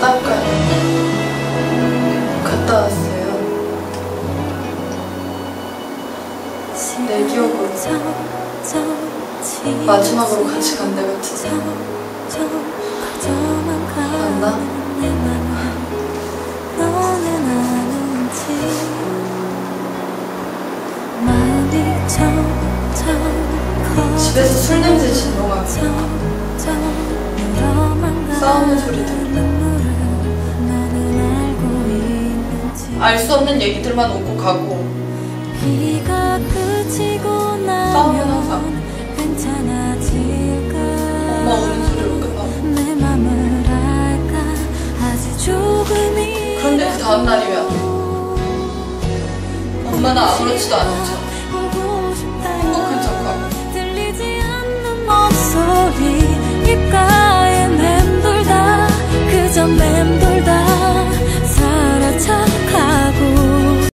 바닷가에 갔다 왔어요. 내 기억으로 마지막으로 같이 간 데 같은데 맞나? 집에서 술 냄새 진동하고 싸우는 소리 들 알 수 없는 얘기들만 오고 가고. 싸우면 항상 엄마 우는 소리로 끝나 그런데 그 다음날이면 엄마 나 아무렇지도 않은 척. 행복한 척하고. 입가에 맴돌다. 그저 맴돌다.